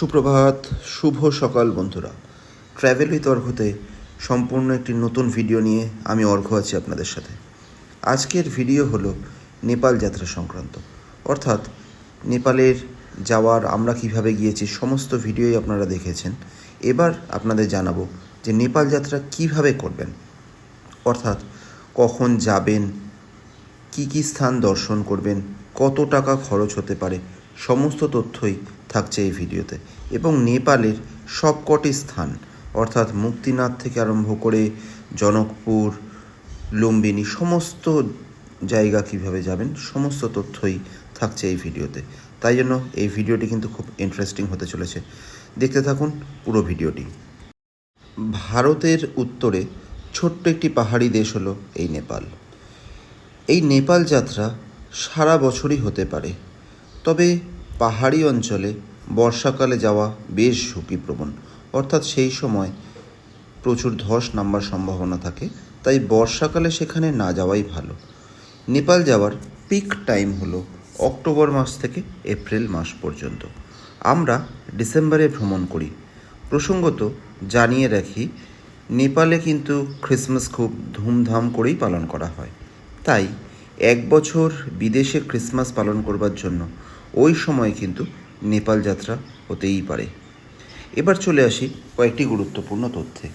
সুপ্রভাত, শুভ সকাল বন্ধুরা। ট্র্যাভেল উইথ অর্ঘতে সম্পূর্ণ একটি নতুন ভিডিও নিয়ে আমি অর্ঘ আছি আপনাদের সাথে। আজকের ভিডিও হলো নেপাল যাত্রা সংক্রান্ত। অর্থাৎ নেপালের যাওয়ার আমরা কীভাবে গিয়েছি সমস্ত ভিডিওই আপনারা দেখেছেন। এবার আপনাদের জানাব যে নেপাল যাত্রা কীভাবে করবেন। অর্থাৎ কখন যাবেন, কি কি স্থান দর্শন করবেন, কত টাকা খরচ হতে পারে, সমস্ত তথ্যই থাকছে এই ভিডিওতে। এবং নেপালের সবকটি স্থান, অর্থাৎ মুক্তিনাথ থেকে আরম্ভ করে জনকপুর, লুম্বিনী, সমস্ত জায়গা কীভাবে যাবেন, সমস্ত তথ্যই থাকছে এই ভিডিওতে। তাই জন্য এই ভিডিওটি কিন্তু খুব ইন্টারেস্টিং হতে চলেছে। দেখতে থাকুন পুরো ভিডিওটি। ভারতের উত্তরে ছোট্ট একটি পাহাড়ি দেশ হলো এই নেপাল। এই নেপাল যাত্রা সারা বছরই হতে পারে। তবে পাহাড়ি অঞ্চলে বর্ষাকালে যাওয়া বেশ ঝুঁকিপ্রবণ অর্থাৎ সেই সময় প্রচুর ধস নামবার সম্ভাবনা থাকে, তাই বর্ষাকালে সেখানে না যাওয়াই ভালো। নেপাল যাওয়ার পিক টাইম হলো অক্টোবর মাস থেকে এপ্রিল মাস পর্যন্ত। আমরা ডিসেম্বরে ভ্রমণ করি। প্রসঙ্গত জানিয়ে রাখি, নেপালে কিন্তু ক্রিসমাস খুব ধুমধাম করেই পালন করা হয়। তাই এক বছর বিদেশে ক্রিসমাস পালন করবার জন্য ওই সময় কিন্তু নেপাল যাত্রা হতেই পারে। এবার চলে আসি কয়েকটি গুরুত্বপূর্ণ তথ্যে।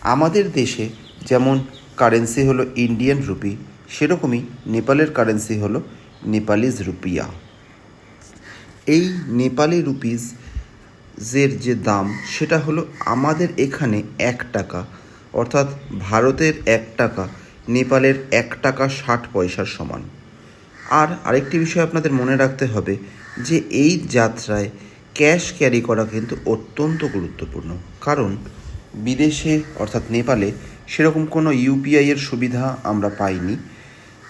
আমাদের দেশে যেমন কারেন্সি হলো ইন্ডিয়ান রুপি সেরকমই নেপালের কারেন্সি হলো নেপালিজ রুপিয়া। এই নেপালি রুপিজের যে দাম, সেটা হলো আমাদের এখানে এক টাকা, অর্থাৎ ভারতের এক টাকা, নেপালের এক টাকা ষাট পয়সার সমান। আর আরেকটি বিষয় আপনাদের মনে রাখতে হবে যে এই যাত্রায় ক্যাশ ক্যারি করা কিন্তু অত্যন্ত গুরুত্বপূর্ণ। কারণ বিদেশে, অর্থাৎ নেপালে, সেরকম কোনো ইউপিআইয়ের সুবিধা আমরা পাইনি।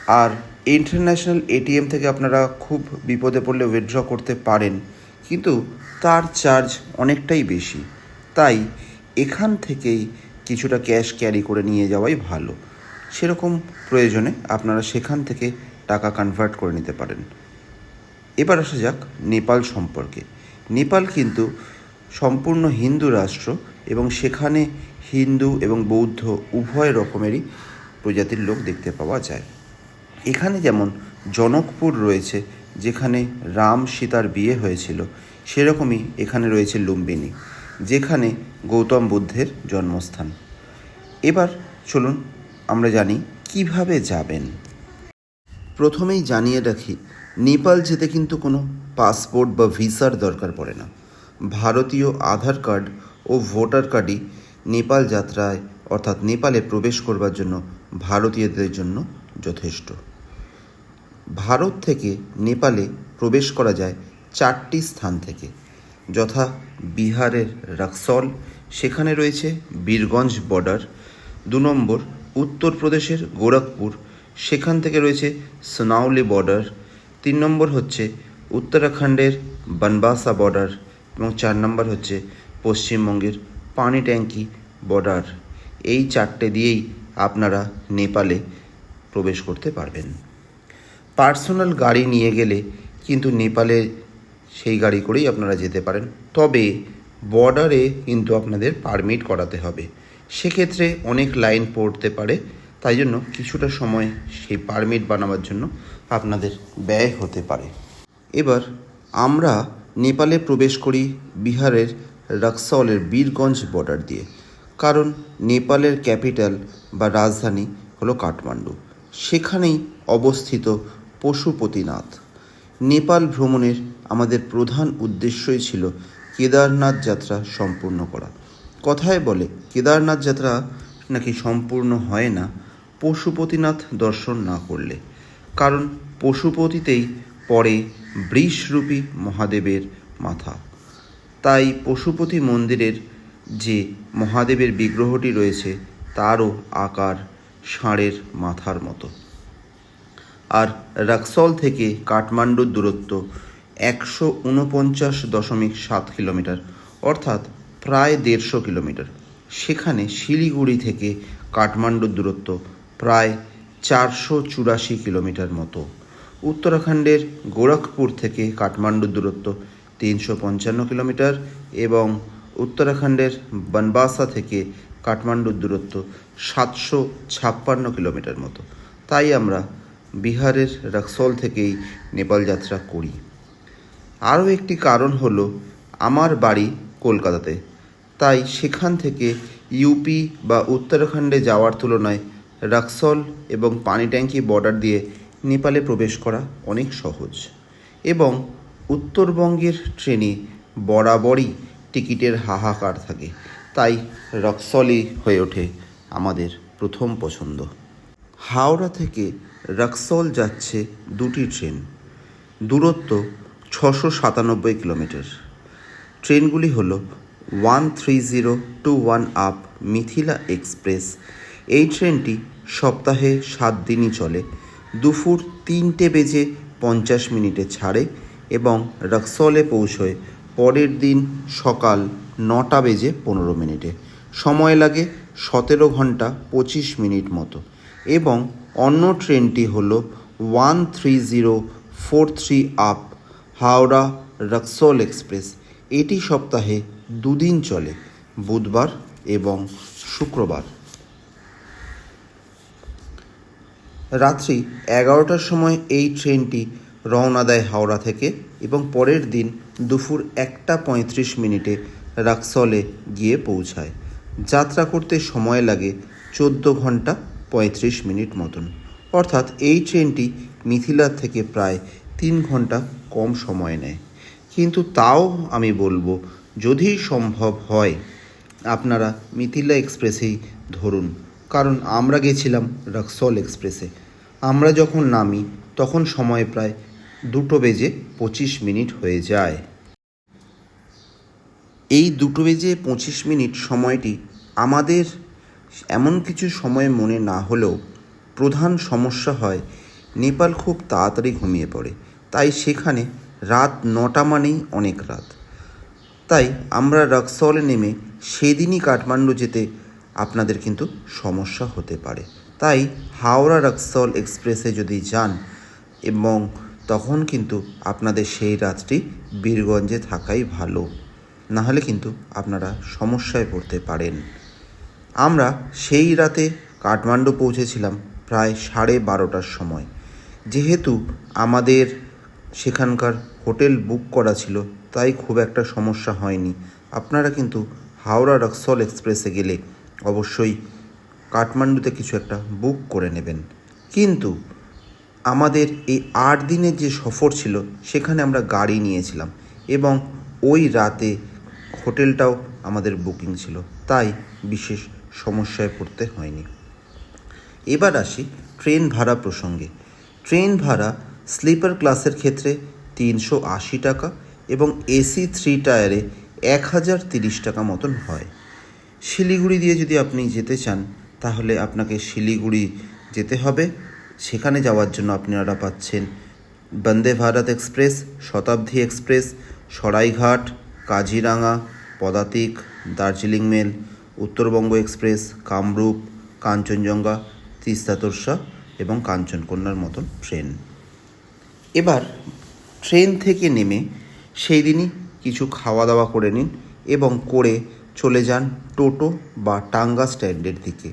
আর ইন্টারন্যাশনাল এটিএম থেকে আপনারা খুব বিপদে পড়লে উইথড্র করতে পারেন। কিন্তু তার চার্জ অনেকটাই বেশি। তাই এখান থেকেই কিছুটা ক্যাশ ক্যারি করে নিয়ে যাওয়াই ভালো। সেরকম প্রয়োজনে আপনারা সেখান থেকে টাকা কনভার্ট করে নিতে পারেন। এবার আসা যাক নেপাল সম্পর্কে। নেপাল কিন্তু সম্পূর্ণ হিন্দু রাষ্ট্র এবং সেখানে হিন্দু এবং বৌদ্ধ উভয় রকমেরই প্রজাতির লোক দেখতে পাওয়া যায়। এখানে যেমন জনকপুর রয়েছে, যেখানে রাম সীতার বিয়ে হয়েছিল, সেরকমই এখানে রয়েছে লুম্বিনী, যেখানে গৌতম বুদ্ধের জন্মস্থান। এবার চলুন আমরা জানি কীভাবে যাবেন। প্রথমেই জানিয়ে রাখি, নেপাল যেতে কিন্তু কোনো পাসপোর্ট বা ভিসার দরকার পড়ে না। ভারতীয় আধার কার্ড ও ভোটার কার্ডই নেপাল যাত্রায়, অর্থাৎ নেপালে প্রবেশ করবার জন্য ভারতীয়দের জন্য যথেষ্ট। ভারত থেকে নেপালে প্রবেশ করা যায় চারটি স্থান থেকে, যথা বিহারের রাক্সল, সেখানে রয়েছে বীরগঞ্জ বর্ডার, দু নম্বর উত্তরপ্রদেশের গোরখপুর সেখান থেকে রয়েছে সোনাউলি বর্ডার, তিন নম্বর হচ্ছে উত্তরাখণ্ডের বনবাসা বর্ডার এবং চার নম্বর হচ্ছে পশ্চিমবঙ্গের পানি ট্যাঙ্কি বর্ডার। এই চারটে দিয়েই আপনারা নেপালে প্রবেশ করতে পারবেন। পার্সোনাল গাড়ি নিয়ে গেলে কিন্তু নেপালে সেই গাড়ি করেই আপনারা যেতে পারেন। তবে বর্ডারে কিন্তু আপনাদের পারমিট করাতে হবে। সেক্ষেত্রে অনেক লাইন পড়তে পারে। তাই জন্য কিছুটা সময় সেই পারমিট বানাবার জন্য আপনাদের ব্যয় হতে পারে। এবার আমরা নেপালে প্রবেশ করি বিহারের রাক্সলের বীরগঞ্জ বর্ডার দিয়ে, কারণ নেপালের ক্যাপিটাল বা রাজধানী হলো কাঠমান্ডু। সেখানেই অবস্থিত পশুপতিনাথ। নেপাল ভ্রমণের আমাদের প্রধান উদ্দেশ্যই ছিল কেদারনাথ যাত্রা সম্পূর্ণ করা। কথায় বলে, কেদারনাথ যাত্রা নাকি সম্পূর্ণ হয় না পশুপতিনাথ দর্শন না করলে। কারণ পশুপতিতেই পড়ে বৃষরূপী মহাদেবের মাথা। তাই পশুপতি মন্দিরের যে মহাদেবের বিগ্রহটি রয়েছে, তারও আকার ষাঁড়ের মাথার মতো। আর রাক্সল থেকে কাঠমান্ডুর দূরত্ব একশো উনপঞ্চাশ দশমিক সাত কিলোমিটার, অর্থাৎ প্রায় দেড়শো কিলোমিটার। সেখানে শিলিগুড়ি থেকে কাঠমান্ডুর দূরত্ব প্রায় চারশো চুরাশি কিলোমিটার মতো। উত্তরাখণ্ডের গোরখপুর থেকে কাঠমান্ডুর দূরত্ব তিনশো পঞ্চান্ন কিলোমিটার এবং উত্তরাখণ্ডের বনবাসা থেকে কাঠমান্ডুর দূরত্ব সাতশো ছাপ্পান্ন কিলোমিটার মতো। তাই আমরা বিহারের রাক্সল থেকেই নেপাল যাত্রা করি। আরও একটি কারণ হলো আমার বাড়ি কলকাতাতে। তাই সেখান থেকে ইউপি বা উত্তরাখণ্ডে যাওয়ার তুলনায় রাক্সল এবং পানি ট্যাঙ্কি বর্ডার দিয়ে নেপালে প্রবেশ করা অনেক সহজ এবং উত্তরবঙ্গের ট্রেনে বরাবরই টিকিটের হাহাকার থাকে। তাই রক্সলই হয়ে ওঠে আমাদের প্রথম পছন্দ। হাওড়া থেকে রাক্সল যাচ্ছে দুটি ট্রেন। দূরত্ব ছশো সাতানব্বই কিলোমিটার। ট্রেনগুলি হলো one three zero two one up Mithila express এই ট্রেনটি সপ্তাহে সাত দিনই চলে। দুপুর তিনটে বেজে পঞ্চাশ মিনিটে ছাড়ে এবং রাক্সলে পৌঁছয় পরের দিন সকাল নটা বেজে পনেরো মিনিটে। সময় লাগে সতেরো ঘণ্টা পঁচিশ মিনিট মতো এবং অন্য ট্রেনটি হলো one three zero four three up Howrah Raxaul express. এটি সপ্তাহে দুদিন চলে, বুধবার এবং শুক্রবার। রাত্রি এগারোটার সময় এই ট্রেনটি রওনা দেয় হাওড়া থেকে এবং পরের দিন দুপুর একটা পঁয়ত্রিশ মিনিটে রাক্সলে গিয়ে পৌঁছায়। যাত্রা করতে সময় লাগে চোদ্দ ঘণ্টা পঁয়ত্রিশ মিনিট মতন। অর্থাৎ এই ট্রেনটি মিথিলার থেকে প্রায় তিন ঘণ্টা কম সময় নেয়। কিন্তু তাও আমি বলব, যদি সম্ভব হয়, আপনারা মিথিলা এক্সপ্রেসেই ধরুন। কারণ আমরা গেছিলাম রাক্সল এক্সপ্রেসে। আমরা যখন নামি, তখন সময় প্রায় দুটো বেজে পঁচিশ মিনিট হয়ে যায়। এই দুটো বেজে পঁচিশ মিনিট সময়টি আমাদের এমন কিছু সময় মনে না হলেও প্রধান সমস্যা হয়, নেপাল খুব তাড়াতাড়ি ঘুমিয়ে পড়ে। তাই সেখানে রাত নটা মানেই অনেক রাত। তাই আমরা রক্সলে নেমে সেদিনই কাঠমান্ডু যেতে আপনাদের কিন্তু সমস্যা হতে পারে। তাই হাওড়া রক্সল এক্সপ্রেসে যদি যান এবং তখন কিন্তু আপনাদের সেই রাতটি বীরগঞ্জে থাকাই ভালো। নাহলে কিন্তু আপনারা সমস্যায় পড়তে পারেন। আমরা সেই রাতে কাঠমান্ডু পৌঁছেছিলাম প্রায় সাড়ে বারোটার সময়। যেহেতু আমাদের সেখানকার হোটেল বুক করা ছিল, তাই খুব একটা সমস্যা হয়নি। আপনারা কিন্তু হাওড়া রক্সল এক্সপ্রেসে গেলে অবশ্যই কাঠমান্ডুতে কিছু একটা বুক করে নেবেন। কিন্তু আমাদের এই আট দিনের যে সফর ছিল, সেখানে আমরা গাড়ি নিয়েছিলাম এবং ওই রাতে হোটেলটাও আমাদের বুকিং ছিল। তাই বিশেষ সমস্যায় পড়তে হয়নি। এবার আসি ট্রেন ভাড়া প্রসঙ্গে। ট্রেন ভাড়া স্লিপার ক্লাসের ক্ষেত্রে তিনশো আশি টাকা এবং এসি থ্রি টায়ারে এক হাজার তিরিশ টাকা মতন হয়। শিলিগুড়ি দিয়ে যদি আপনি যেতে চান, তাহলে আপনাকে শিলিগুড়ি যেতে হবে। সেখানে যাওয়ার জন্য আপনারা পাচ্ছেন Vande Bharat express, Shatabdi express, Saraighat, Kaziranga, Padatik, Darjeeling mail, Uttarbanga express, Kamrup, Kanchenjunga, Teesta Torsa এবং কাঞ্চনকন্যার মতন ট্রেন। এবার ট্রেন থেকে নেমে সেই দিনই কিছু খাওয়া দাওয়া করে নিন এবং করে চলে যান টোটো বা টাঙ্গা স্ট্যান্ডের দিকে।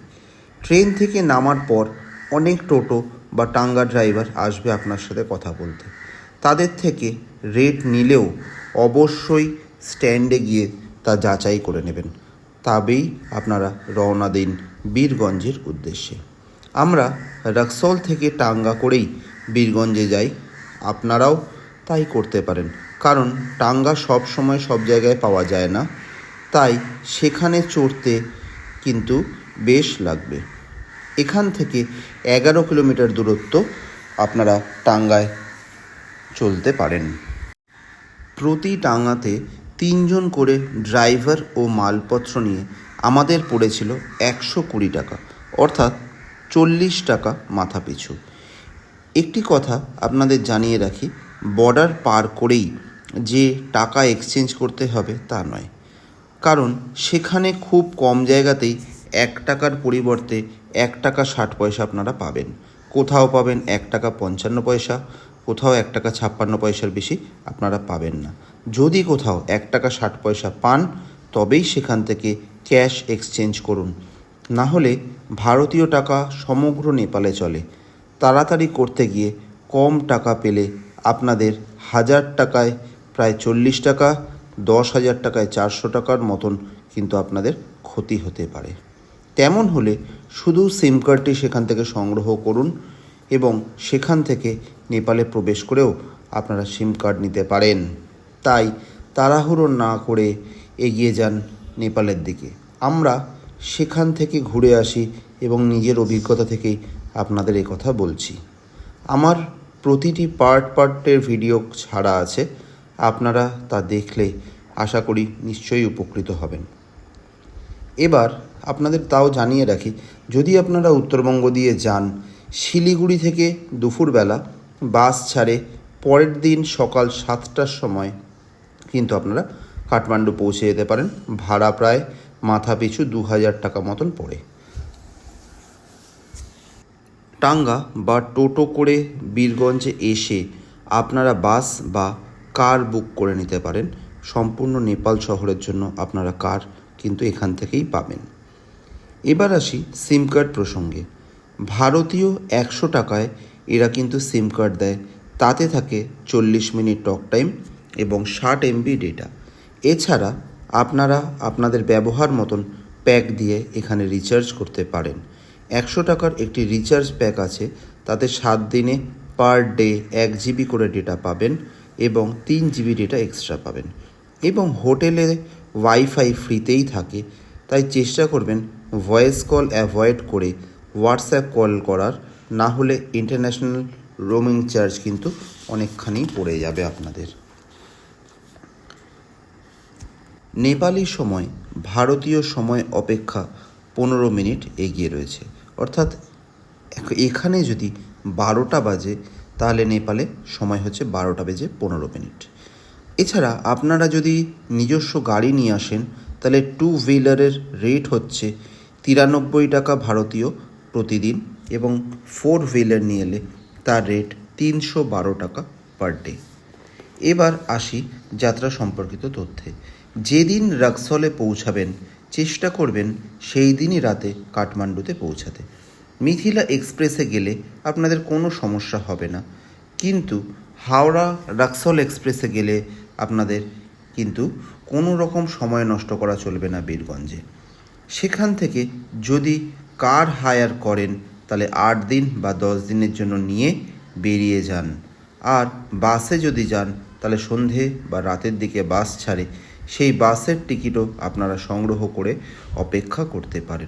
ট্রেন থেকে নামার পর অনেক টোটো বা টাঙ্গা ড্রাইভার আসবে আপনার সাথে কথা বলতে। তাদের থেকে রেট নিলেও অবশ্যই স্ট্যান্ডে গিয়ে তা যাচাই করে নেবেন। তবেই আপনারা রওনা দিন বীরগঞ্জের উদ্দেশ্যে। আমরা রাক্সল থেকে টাঙ্গা করেই বীরগঞ্জে যাই। আপনারাও তাই করতে পারেন। কারণ টাঙ্গা সব সময় সব জায়গায় পাওয়া যায় না। তাই সেখানে চড়তে কিন্তু বেশ লাগবে। এখান থেকে এগারো কিলোমিটার দূরত্ব আপনারা টাঙ্গায় চলতে পারেন। প্রতি টাঙ্গাতে তিনজন করে ড্রাইভার ও মালপত্র নিয়ে আমাদের পড়েছিল একশো কুড়ি টাকা, অর্থাৎ চল্লিশ টাকা মাথা পিছু একটি কথা আপনাদের জানিয়ে রাখি, বর্ডার পার করেই যে টাকা এক্সচেঞ্জ করতে হবে তা নয়। কারণ সেখানে খুব কম জায়গাতেই এক টাকার পরিবর্তে এক টাকা ষাট পয়সা আপনারা পাবেন। কোথাও পাবেন এক টাকা পঞ্চান্ন পয়সা, কোথাও এক টাকা ছাপ্পান্ন পয়সার বেশি আপনারা পাবেন না। যদি কোথাও এক টাকা ষাট পয়সা পান, তবেই সেখান থেকে ক্যাশ এক্সচেঞ্জ করুন। না হলে ভারতীয় টাকা সমগ্র নেপালে চলে। তাড়াতাড়ি করতে গিয়ে কম টাকা পেলে আপনাদের হাজার টাকায় প্রায় চল্লিশ টাকা দশ হাজার টাকায় চারশো টাকার মতন কিন্তু আপনাদের ক্ষতি হতে পারে। তেমন হলে শুধু সিম কার্ডটি সেখান থেকে সংগ্রহ করুন এবং সেখান থেকে নেপালে প্রবেশ করেও আপনারা সিম কার্ড নিতে পারেন। তাই তাড়াহুড়ো না করে এগিয়ে যান নেপালের দিকে। আমরা সেখান থেকে ঘুরে আসি এবং নিজের অভিজ্ঞতা থেকেই আপনাদের এই কথা বলছি। আমার প্রতিটি পার্ট পার্টের ভিডিও ছাড়া আছে। আপনারা তা দেখলে আশা করি নিশ্চয়ই উপকৃত হবেন। এবার আপনাদের তাও জানিয়ে রাখি, যদি আপনারা উত্তরবঙ্গ দিয়ে যান, শিলিগুড়ি থেকে দুপুরবেলা বাস ছাড়ে পরের দিন সকাল সাতটার সময় কিন্তু আপনারা কাঠমান্ডু পৌঁছে যেতে পারেন, ভাড়া প্রায় মাথা পিছু দু হাজার টাকা মতন পড়ে। টাঙ্গা বা টোটো করে বীরগঞ্জে এসে আপনারা বাস বা কার বুক করে নিতে পারেন? সম্পূর্ণ নেপাল শহরের জন্য আপনারা কার কিন্তু এখান থেকেই পাবেন। এবার আসি সিম কার্ড প্রসঙ্গে। ভারতীয় একশো টাকায় এরা কিন্তু সিম কার্ড দেয়। তাতে থাকে চল্লিশ মিনিট টক টাইম এবং ষাট এমবি ডেটা। এছাড়া আপনারা আপনাদের ব্যবহার মতন প্যাক দিয়ে এখানে রিচার্জ করতে পারেন। একশো টাকার একটি রিচার্জ প্যাক আছে। তাতে সাত দিনে পার ডে এক জিবি করে ডেটা পাবেন। এবং তিন জিবি ডেটা এক্সট্রা পাবেন। এবং হোটেলে ওয়াইফাই ফ্রিতেই থাকে, তাই চেষ্টা করবেন ভয়েস কল অ্যাভয়েড করে হোয়াটসঅ্যাপ কল করার, না হলে ইন্টারন্যাশনাল রোমিং চার্জ কিন্তু অনেকখানি পড়ে যাবে আপনাদের। নেপালি সময়, ভারতীয় সময় অপেক্ষা পনেরো মিনিট এগিয়ে রয়েছে। অর্থাৎ এখানে যদি বারোটা বাজে তাহলে নেপালে সময় হচ্ছে বারোটা বেজে পনেরো মিনিট। এছাড়া আপনারা যদি নিজস্ব গাড়ি নিয়ে আসেন, তাহলে টু হুইলারের রেট হচ্ছে তিরানব্বই টাকা ভারতীয় প্রতিদিন এবং ফোর হুইলার নিয়ে এলে তার রেট তিনশো বারো টাকা পার ডে এবার আসি যাত্রা সম্পর্কিত তথ্যে। যেদিন রাক্সলে পৌঁছাবেন, চেষ্টা করবেন সেই দিনই রাতে কাঠমান্ডুতে পৌঁছাতে। মিথিলা এক্সপ্রেসে গেলে আপনাদের কোনো সমস্যা হবে না। কিন্তু হাওড়া রাক্সল এক্সপ্রেসে গেলে আপনাদের কিন্তু কোনো রকম সময় নষ্ট করা চলবে না বীরগঞ্জে। সেখান থেকে যদি কার হায়ার করেন, তাহলে আট দিন বা দশ দিনের জন্য নিয়ে বেরিয়ে যান। আর বাসে যদি যান, তাহলে সন্ধে বা রাতের দিকে বাস ছাড়ে। সেই বাসের টিকিটও আপনারা সংগ্রহ করে অপেক্ষা করতে পারেন।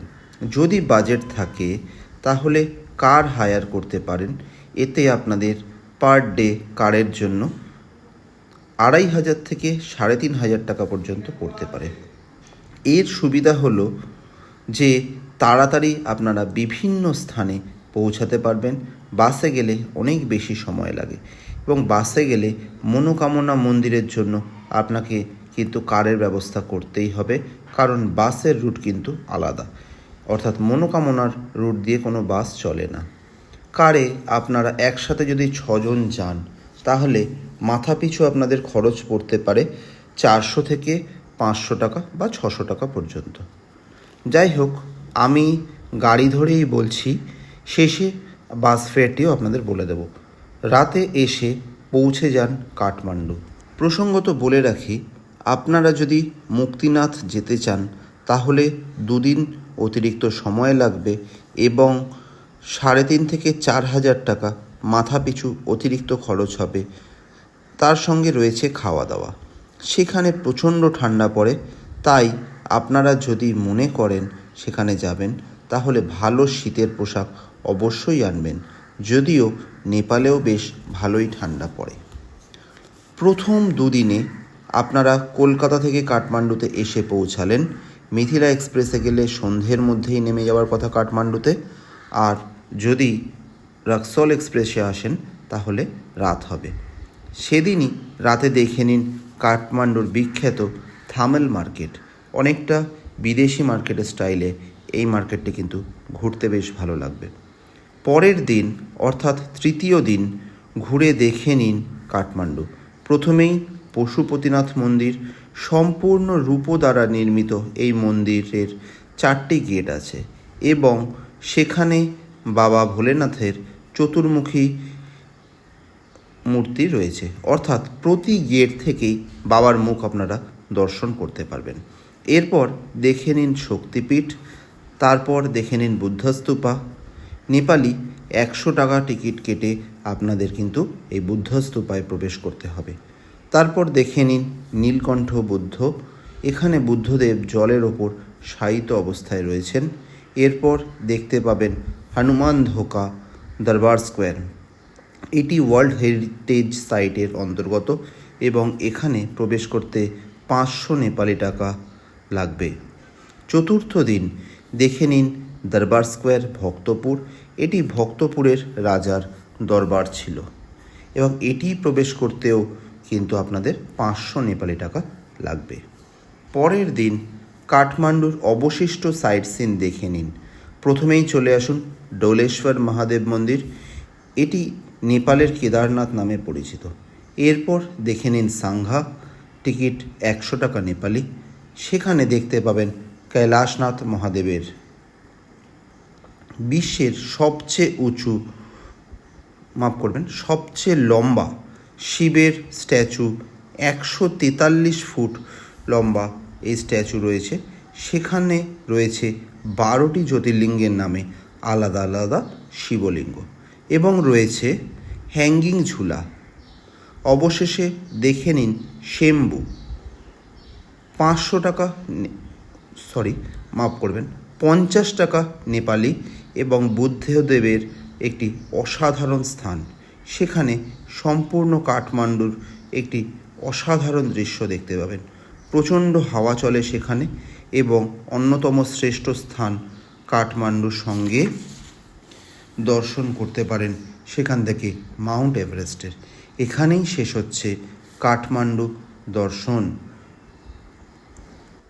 যদি বাজেট থাকে তাহলে কার হায়ার করতে পারেন? এতে আপনাদের পার ডে কারের জন্য আড়াই হাজার থেকে সাড়ে তিন হাজার টাকা পর্যন্ত পড়তে পারে। এর সুবিধা হলো যে তাড়াতাড়ি আপনারা বিভিন্ন স্থানে পৌঁছাতে পারবেন। বাসে গেলে অনেক বেশি সময় লাগে এবং বাসে গেলে মনোকামনা মন্দিরের জন্য আপনাকে কিন্তু কারের ব্যবস্থা করতেই হবে। কারণ বাসের রুট কিন্তু আলাদা। অর্থাৎ মনোকামনার রুট দিয়ে কোনো বাস চলে না। কারে আপনারা একসাথে যদি ছজন যান, তাহলে মাথাপিছু আপনাদের খরচ পড়তে পারে চারশো থেকে পাঁচশো টাকা বা ছশো টাকা পর্যন্ত। যাই হোক, আমি গাড়ি ধরেই বলছি, শেষে বাস ফেয়ারটিও আপনাদের বলে দেব। রাতে এসে পৌঁছে যান কাঠমান্ডু। প্রসঙ্গত বলে রাখি, আপনারা যদি মুক্তিনাথ যেতে চান, তাহলে দুদিন অতিরিক্ত সময় লাগবে এবং সাড়ে তিন থেকে চার হাজার টাকা মাথা পিছু অতিরিক্ত খরচ হবে। তার সঙ্গে রয়েছে খাওয়া দাওয়া। সেখানে প্রচণ্ড ঠান্ডা পড়ে, তাই আপনারা যদি মনে করেন সেখানে যাবেন, তাহলে ভালো শীতের পোশাক অবশ্যই আনবেন। যদিও নেপালেও বেশ ভালোই ঠান্ডা পড়ে। প্রথম দুদিনে আপনারা কলকাতা থেকে কাঠমান্ডুতে এসে পৌঁছালেন। মিথিলা এক্সপ্রেসে গেলে সন্ধ্যের মধ্যেই নেমে যাওয়ার কথা কাঠমান্ডুতে, আর যদি রাক্সল এক্সপ্রেসে আসেন, তাহলে রাত হবে। সেদিনই রাতে দেখে নিন কাঠমান্ডুর বিখ্যাত থামেল মার্কেট। অনেকটা বিদেশি মার্কেটের স্টাইলে এই মার্কেটটি কিন্তু ঘুরতে বেশ ভালো লাগবে। পরের দিন, অর্থাৎ তৃতীয় দিন, ঘুরে দেখে নিন কাঠমান্ডু। প্রথমেই পশুপতিনাথ মন্দির সম্পূর্ণ রূপ দ্বারা নির্মিত এই মন্দিরের চারটি গেট আছে এবং সেখানে বাবা ভোলেনাথের চতুর্মুখী মূর্তি রয়েছে। অর্থাৎ প্রতি গেট থেকেই বাবার মুখ আপনারা দর্শন করতে পারবেন। এরপর দেখে নিন শক্তিপীঠ, তারপর দেখে নিন বুদ্ধস্তূপা। নেপালি একশো টাকা টিকিট কেটে আপনাদের কিন্তু এই বুদ্ধস্তূপায় প্রবেশ করতে হবে। তারপর দেখে নিন নীলকণ্ঠ বুদ্ধ, এখানে বুদ্ধদেব জলের ওপর শায়িত অবস্থায় রয়েছেন। এরপর দেখতে পাবেন হনুমান ধোকা, দরবার স্কোয়ার। এটি ওয়ার্ল্ড হেরিটেজ সাইটের অন্তর্গত এবং এখানে প্রবেশ করতে পাঁচশো নেপালি টাকা লাগবে। চতুর্থ দিন, দেখে নিন দরবার স্কোয়ার ভক্তপুর। এটি ভক্তপুরের রাজার দরবার ছিল এবং এটি প্রবেশ করতেও কিন্তু আপনাদের পাঁচশো নেপালি টাকা লাগবে। পরের দিন কাঠমান্ডুর অবশিষ্ট সাইট সিন দেখে নিন। প্রথমেই চলে আসুন ডোলেশ্বর মহাদেব মন্দির। এটি নেপালের কেদারনাথ নামে পরিচিত। এরপর দেখে নিন সাংঘা, টিকিট একশো টাকা নেপালি। সেখানে দেখতে পাবেন কৈলাসনাথ মহাদেবের। বিশ্বের সবচেয়ে উঁচু, মাফ করবেন, সবচেয়ে লম্বা শিবের স্ট্যাচু একশো তেতাল্লিশ ফুট লম্বা এই স্ট্যাচু রয়েছে। সেখানে রয়েছে বারোটি জ্যোতির্লিঙ্গের নামে আলাদা আলাদা শিবলিঙ্গ এবং রয়েছে হ্যাঙ্গিং ঝুলা। অবশেষে দেখে নিন শেম্বু পাঁচশো টাকা সরি মাফ করবেন, পঞ্চাশ টাকা নেপালি এবং বুদ্ধদেবের একটি অসাধারণ স্থান। সেখানে সম্পূর্ণ কাঠমান্ডুর একটি অসাধারণ দৃশ্য দেখতে পাবেন। প্রচণ্ড হাওয়া চলে সেখানে এবং অন্যতম শ্রেষ্ঠ স্থান কাঠমান্ডুর সঙ্গে দর্শন করতে পারেন সেখান থেকে মাউন্ট এভারেস্টের। এখানেই শেষ হচ্ছে কাঠমান্ডু দর্শন।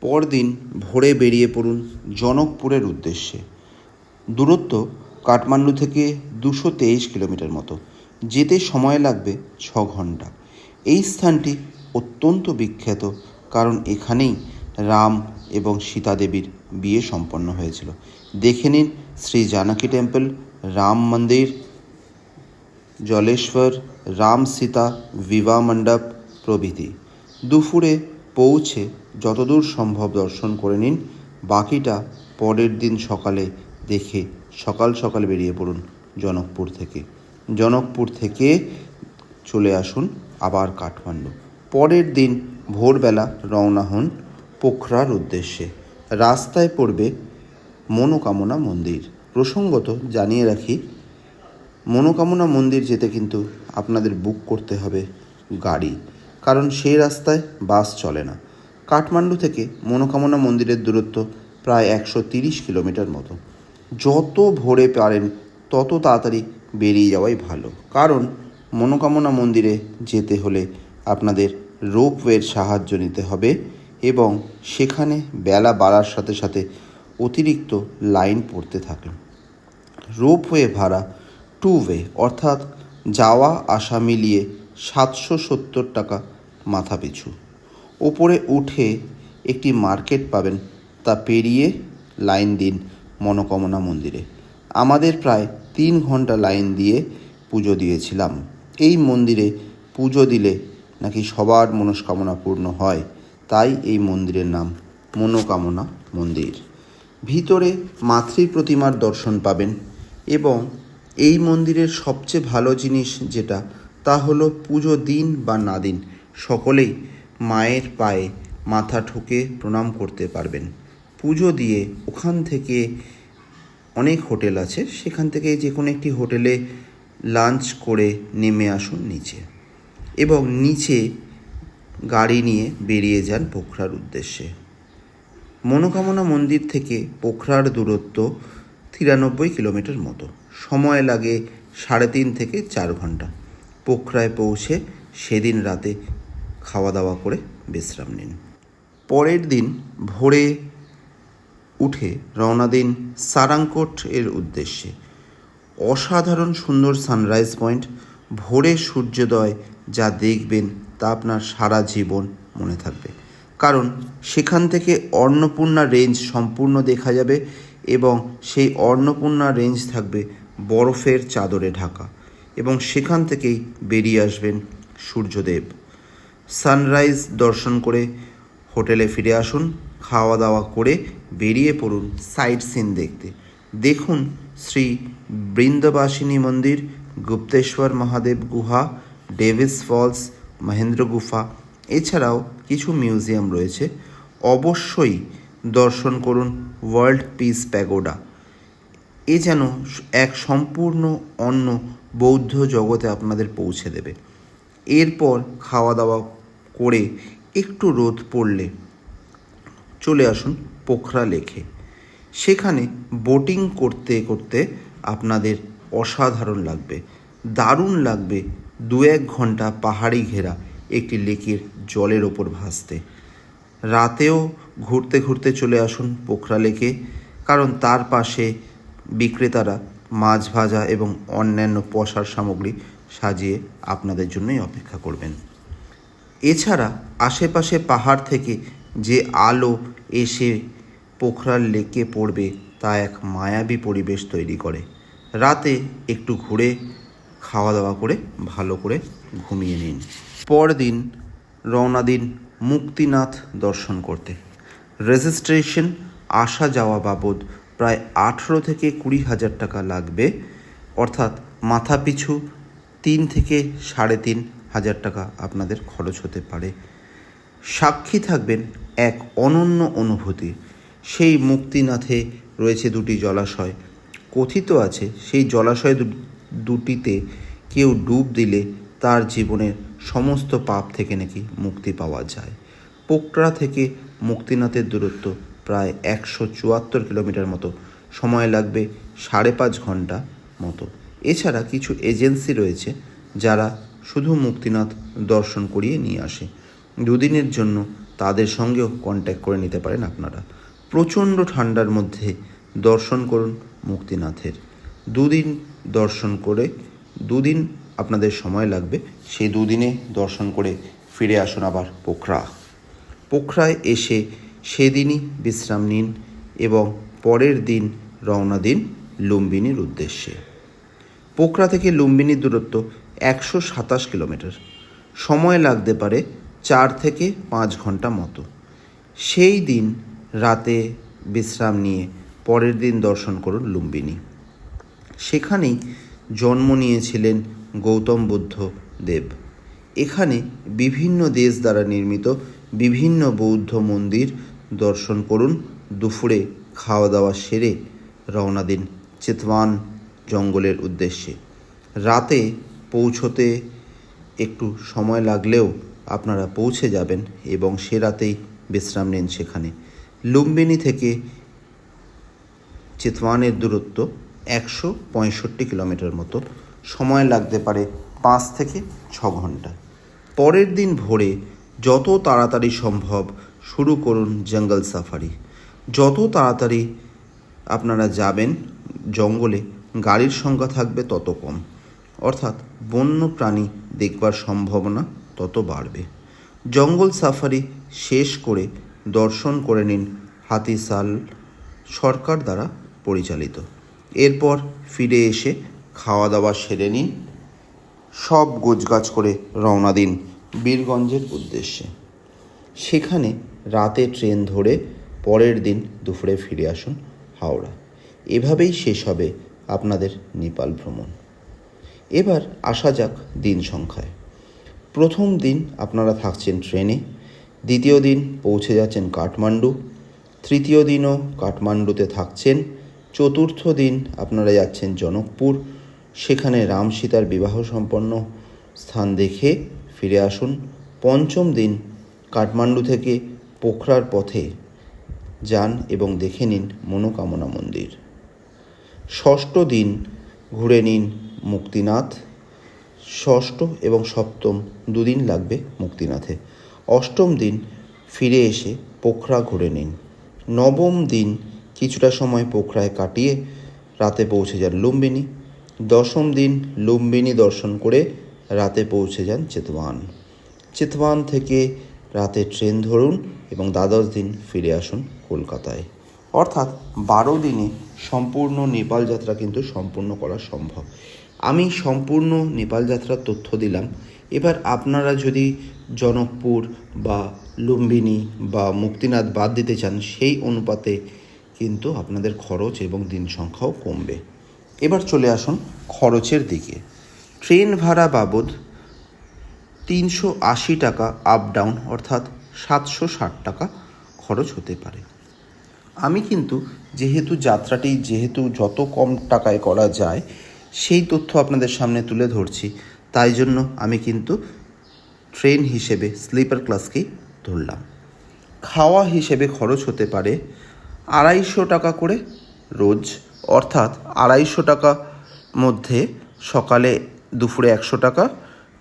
পরদিন ভোরে বেরিয়ে পড়ুন জনকপুরের উদ্দেশ্যে। দূরত্ব কাঠমান্ডু থেকে দুশো তেইশ কিলোমিটার মতো। যেতে সময় লাগবে ছ ঘণ্টা এই স্থানটি অত্যন্ত বিখ্যাত কারণ এখানেই রাম এবং সীতা দেবীর বিয়ে সম্পন্ন হয়েছিল। দেখে নিন শ্রী জানকী টেম্পল, রাম মন্দির, জলেশ্বর, রাম সীতা বিবাহ মণ্ডপ প্রভৃতি। দুপুরে পৌঁছে যতদূর সম্ভব দর্শন করে নিন। বাকিটা পরের দিন সকালে দেখে সকাল সকাল বেরিয়ে পড়ুন জনকপুর থেকে। জনকপুর থেকে চলে আসুন আবার কাঠমান্ডু। পরের দিন ভোরবেলা রওনা হন পোখরার উদ্দেশ্যে। রাস্তায় পড়বে মনোকামনা মন্দির। প্রসঙ্গত জানিয়ে রাখি, মনোকামনা মন্দির যেতে কিন্তু আপনাদের বুক করতে হবে গাড়ি, কারণ সেই রাস্তায় বাস চলে না। কাঠমান্ডু থেকে মনোকামনা মন্দিরের দূরত্ব প্রায় একশো তিরিশ কিলোমিটার মতো। যত ভোরে পারেন, তত তাড়াতাড়ি বেরিয়ে যাওয়াই ভালো। কারণ মনোকামনা মন্দিরে যেতে হলে আপনাদের রোপওয়ের সাহায্য নিতে হবে এবং সেখানে বেলা বাড়ার সাথে সাথে অতিরিক্ত লাইন পড়তে থাকে। রোপওয়ে ভাড়া টু ওয়ে অর্থাৎ যাওয়া, আসা মিলিয়ে সাতশো সত্তর টাকা মাথা পিছু ওপরে উঠে একটি মার্কেট পাবেন তা পেরিয়ে লাইন দিন মনোকামনা মন্দিরে। আমাদের প্রায় তিন ঘণ্টা লাইন দিয়ে পুজো দিয়েছিলাম। এই মন্দিরে পুজো দিলে নাকি সবার মনস্কামনা পূর্ণ হয়, তাই এই মন্দিরের নাম মনোকামনা মন্দির। ভিতরে মাতৃ প্রতিমার দর্শন পাবেন এবং এই মন্দিরের সবচেয়ে ভালো জিনিস যেটা, তা হলো পুজো দিন বা না দিন, সকলেই মায়ের পায়ে মাথা ঠুকে প্রণাম করতে পারবেন। পুজো দিয়ে ওখান থেকে অনেক হোটেল আছে, সেখান থেকে যে কোনো একটি হোটেলে লাঞ্চ করে নেমে আসুন নিচে এবং নিচে গাড়ি নিয়ে বেরিয়ে যান পোখরার উদ্দেশ্যে। মনোকামনা মন্দির থেকে পোখরার দূরত্ব তিরানব্বই কিলোমিটার মতো। সময় লাগে সাড়ে তিন থেকে চার ঘণ্টা। পোখরায় পৌঁছে সেদিন রাতে খাওয়া দাওয়া করে বিশ্রাম নিন। পরের দিন ভোরে উঠে রওনা দিন সারাংকোট এর উদ্দেশ্যে। অসাধারণ সুন্দর সানরাইজ পয়েন্ট ভোরে সূর্যোদয় যা দেখবেন তা আপনার সারা জীবন মনে থাকবে। কারণ সেখান থেকে অন্নপূর্ণা রেঞ্জ সম্পূর্ণ দেখা যাবে এবং সেই অন্নপূর্ণা রেঞ্জ থাকবে বরফের চাদরে ঢাকা এবং সেখান থেকেই বেরিয়ে আসবেন সূর্যদেব। সানরাইজ দর্শন করে হোটেলে ফিরে আসুন। খাওয়া দাওয়া করে বেরিয়ে পড়ুন সাইট সিন দেখতে। দেখুন শ্রী বৃন্দবাসিনী মন্দির, গুপ্তেশ্বর মহাদেব গুহা, ডেভিস ফলস, মহেন্দ্র গুফা, এছাড়াও কিছু মিউজিয়াম রয়েছে। অবশ্যই দর্শন করুন ওয়ার্ল্ড পিস প্যাগোডা। এ যেন এক সম্পূর্ণ অন্য বৌদ্ধ জগতে আপনাদের পৌঁছে দেবে। এরপর খাওয়া দাওয়া করে একটু রোদ পড়লে চলে আসুন পোখরা লেকে। সেখানে বোটিং করতে করতে আপনাদের অসাধারণ লাগবে। দারুণ লাগবে দু এক ঘণ্টা পাহাড়ি ঘেরা একটি লেকের জলের ওপর ভাসতে। রাতেও ঘুরতে ঘুরতে চলে আসুন পোখরা লেকে, কারণ তার পাশে বিক্রেতারা মাছ ভাজা এবং অন্যান্য পশার সামগ্রী সাজিয়ে আপনাদের জন্যই অপেক্ষা করবেন। এছাড়া আশেপাশে পাহাড় থেকে যে আলো এসে পোখরার লেকে পড়বে, তা এক মায়াবী পরিবেশ তৈরি করে। রাতে একটু ঘুরে খাওয়া দাওয়া করে, ভালো করে ঘুমিয়ে নিন। পরদিন রওনা দিন মুক্তিনাথ দর্শন করতে। রেজিস্ট্রেশন আসা যাওয়া বাবদ প্রায় আঠেরো থেকে কুড়ি হাজার টাকা লাগবে, অর্থাৎ মাথা পিছু তিন থেকে সাড়ে তিন হাজার টাকা আপনাদের খরচ হতে পারে। সাক্ষী থাকবেন এক অনন্য অনুভূতি। সেই মুক্তিনাথে রয়েছে দুটি জলাশয়। কথিত আছে, সেই জলাশয় দুটিতে কেউ ডুব দিলে তার জীবনের সমস্ত পাপ থেকে নাকি মুক্তি পাওয়া যায়। পোকরা থেকে মুক্তিনাথের দূরত্ব প্রায় একশো চুয়াত্তর কিলোমিটার মতো। সময় লাগবে সাড়ে পাঁচ ঘণ্টা মতো। এছাড়া কিছু এজেন্সি রয়েছে যারা শুধু মুক্তিনাথ দর্শন করিয়ে নিয়ে আসে। দুদিনের জন্য তাদের সঙ্গেও কন্ট্যাক্ট করে নিতে পারেন আপনারা। প্রচণ্ড ঠান্ডার মধ্যে দর্শন করুন মুক্তিনাথের। দুদিন দর্শন করে, দুদিন আপনাদের সময় লাগবে, সেই দুদিনে দর্শন করে ফিরে আসুন আবার পোখরা। পোখরায় এসে সেদিনই বিশ্রাম নিন এবং পরের দিন রওনা দিন লুম্বিনীর উদ্দেশ্যে। পোখরা থেকে লুম্বিনীর দূরত্ব একশো সাতাশ কিলোমিটার। সময় লাগতে পারে চার থেকে পাঁচ ঘণ্টা মতো। সেই দিন রাতে বিশ্রাম নিয়ে পরের দিন দর্শন করুন লুম্বিনী। সেখানেই জন্ম নিয়েছিলেন গৌতম বুদ্ধ দেব। এখানে বিভিন্ন দেশ দ্বারা নির্মিত বিভিন্ন বৌদ্ধ মন্দির দর্শন করুন, দুপুরে খাওয়া দাওয়া সেরে রওনা দিন চেতওয়ান জঙ্গলের উদ্দেশ্যে। রাতে পৌঁছতে একটু সময় লাগলেও আপনারা পৌঁছে যাবেন এবং সে রাতেই বিশ্রাম নেন সেখানে। লুম্বিনী থেকে চিতওয়ানের দূরত্ব একশো পঁয়ষট্টি কিলোমিটার মতো। সময় লাগতে পারে পাঁচ থেকে ছ ঘণ্টা। পরের দিন ভোরে যত তাড়াতাড়ি সম্ভব শুরু করুন জঙ্গল সাফারি। যত তাড়াতাড়ি আপনারা যাবেন জঙ্গলে, গাড়ির সংখ্যা থাকবে তত কম। অর্থাৎ বন্য প্রাণী দেখবার সম্ভাবনা তত বাড়বে। জঙ্গল সাফারি শেষ করে দর্শন করে নিন হাতিশাল সরকার দ্বারা পরিচালিত। এরপর ফিরে এসে খাওয়া দাওয়া সেরে নিন, সব গোছগাছ করে রওনা দিন বীরগঞ্জের উদ্দেশ্যে। সেখানে রাতে ট্রেন ধরে পরের দিন দুপুরে ফিরে আসুন হাওড়া। এভাবেই শেষ হবে আপনাদের নেপাল ভ্রমণ। এবার আসা যাক দিন সংখ্যায়। প্রথম দিন আপনারা থাকছেন ট্রেনে, দ্বিতীয় দিন পৌঁছে যাচ্ছেন কাঠমান্ডু, তৃতীয় দিনও কাঠমান্ডুতে থাকছেন, চতুর্থ দিন আপনারা যাচ্ছেন জনকপুর, সেখানে রাম সীতার বিবাহ সম্পন্ন স্থান দেখে ফিরে আসুন। পঞ্চম দিন কাঠমান্ডু থেকে পোখরার পথে যান এবং দেখে নিন মনোকামনা মন্দির। ষষ্ঠ দিন ঘুরে নিন মুক্তিনাথ ষষ্ঠ এবং সপ্তম দুদিন লাগবে মুক্তিনাথে। অষ্টম দিন ফিরে এসে পোখরা ঘুরে নিন। নবম দিন কিছুটা সময় পোখরায় কাটিয়ে রাতে পৌঁছে যান লুম্বিনী। দশম দিন লুম্বিনী দর্শন করে রাতে পৌঁছে যান চেতওয়ান। চিতওয়ান থেকে রাতে ট্রেন ধরুন এবং দ্বাদশ দিন ফিরে আসুন কলকাতায়। অর্থাৎ বারো দিনে সম্পূর্ণ নেপাল যাত্রা কিন্তু সম্পূর্ণ করা সম্ভব। আমি সম্পূর্ণ নেপাল যাত্রার তথ্য দিলাম। এবার আপনারা যদি জনকপুর বা লুম্বিনী বা মুক্তিনাথ বাদ দিতে চান, সেই অনুপাতে কিন্তু আপনাদের খরচ এবং দিন সংখ্যাও কমবে। এবার চলে আসুন খরচের দিকে। ট্রেন ভাড়া বাবদ তিনশো আশি টাকা আপ ডাউন অর্থাৎ সাতশো ষাট টাকা খরচ হতে পারে। আমি কিন্তু যেহেতু যাত্রাটি যেহেতু যত কম টাকায় করা যায় সেই তথ্য আপনাদের সামনে তুলে ধরছি। তাই জন্য আমি কিন্তু ট্রেন হিসেবে, স্লিপার ক্লাসকেই ধরলাম। খাওয়া হিসেবে খরচ হতে পারে আড়াইশো টাকা করে রোজ, অর্থাৎ আড়াইশো টাকা মধ্যে সকালে দুপুরে একশো টাকা,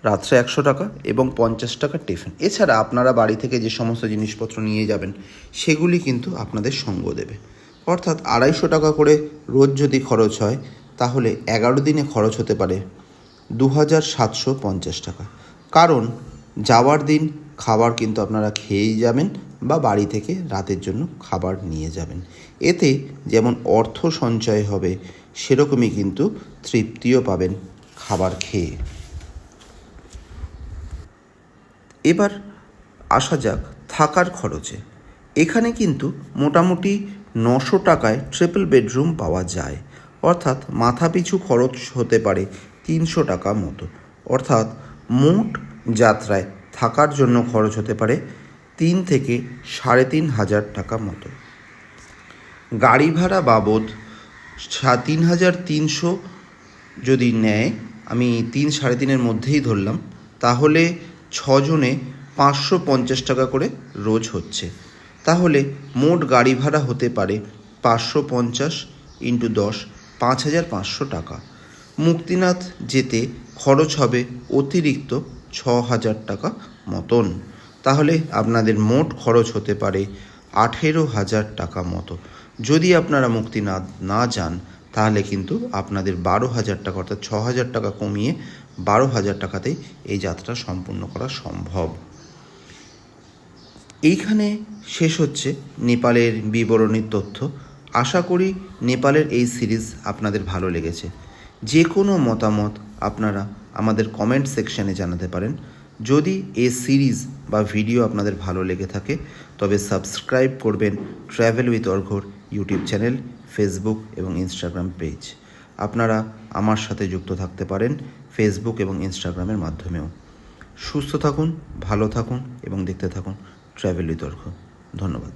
রাত্রে একশো টাকা এবং পঞ্চাশ টাকা টিফিন। এছাড়া আপনারা বাড়ি থেকে যে সমস্ত জিনিসপত্র নিয়ে যাবেন, সেগুলি কিন্তু আপনাদের সঙ্গ দেবে। অর্থাৎ আড়াইশো টাকা করে রোজ যদি খরচ হয় তাহলে এগারো দিনে খরচ হতে পারে দু হাজার সাতশো পঞ্চাশ টাকা। কারণ যাওয়ার দিন খাবার কিন্তু আপনারা খেয়েই যাবেন বা বাড়ি থেকে রাতের জন্য খাবার নিয়ে যাবেন। এতে যেমন অর্থ সঞ্চয় হবে, সেরকমই কিন্তু তৃপ্তিও পাবেন খাবার খেয়ে। এবার আসা যাক থাকার খরচে। এখানে কিন্তু মোটামুটি নশো টাকায় ট্রিপল বেডরুম পাওয়া যায়। অর্থাৎ মাথাপিছু খরচ হতে পারে তিনশো টাকা মতো। অর্থাৎ মোট যাত্রায় থাকার জন্য খরচ হতে পারে তিন থেকে সাড়ে তিন হাজার টাকা মতো। গাড়ি ভাড়া বাবদ তিন হাজার তিনশো যদি নেয়, আমি তিন সাড়ে তিনের মধ্যেই ধরলাম, তাহলে ছজনে পাঁচশো পঞ্চাশ টাকা করে রোজ হচ্ছে। তাহলে মোট গাড়ি ভাড়া হতে পারে পাঁচশো পঞ্চাশ ইন্টু দশ পাঁচ হাজার পাঁচশো টাকা। মুক্তিনাথ যেতে খরচ হবে অতিরিক্ত ছ হাজার টাকা মতন। তাহলে আপনাদের মোট খরচ হতে পারে আঠেরো হাজার টাকা মতো। যদি আপনারা মুক্তিনাথ না যান, তাহলে কিন্তু আপনাদের বারো হাজার টাকা অর্থাৎ ছ হাজার টাকা কমিয়ে বারো হাজার টাকাতেই এই যাত্রা সম্পূর্ণ করা সম্ভব। এইখানে শেষ হচ্ছে নেপালের বিবরণীর তথ্য। আশা করি নেপালের এই সিরিজ আপনাদের ভালো লেগেছে। যে কোনো মতামত আপনারা আমাদের কমেন্ট সেকশানে জানাতে পারেন। যদি এই সিরিজ বা ভিডিও আপনাদের ভালো লেগে থাকে, তবে সাবস্ক্রাইব করবেন ট্র্যাভেল উইথ অর্ঘর ইউটিউব চ্যানেল, ফেসবুক এবং ইনস্টাগ্রাম পেজ। আপনারা আমার সাথে যুক্ত থাকতে পারেন ফেসবুক এবং ইনস্টাগ্রামের মাধ্যমেও। সুস্থ থাকুন, ভালো থাকুন এবং দেখতে থাকুন ট্র্যাভেল অর্ঘ ধন্যবাদ।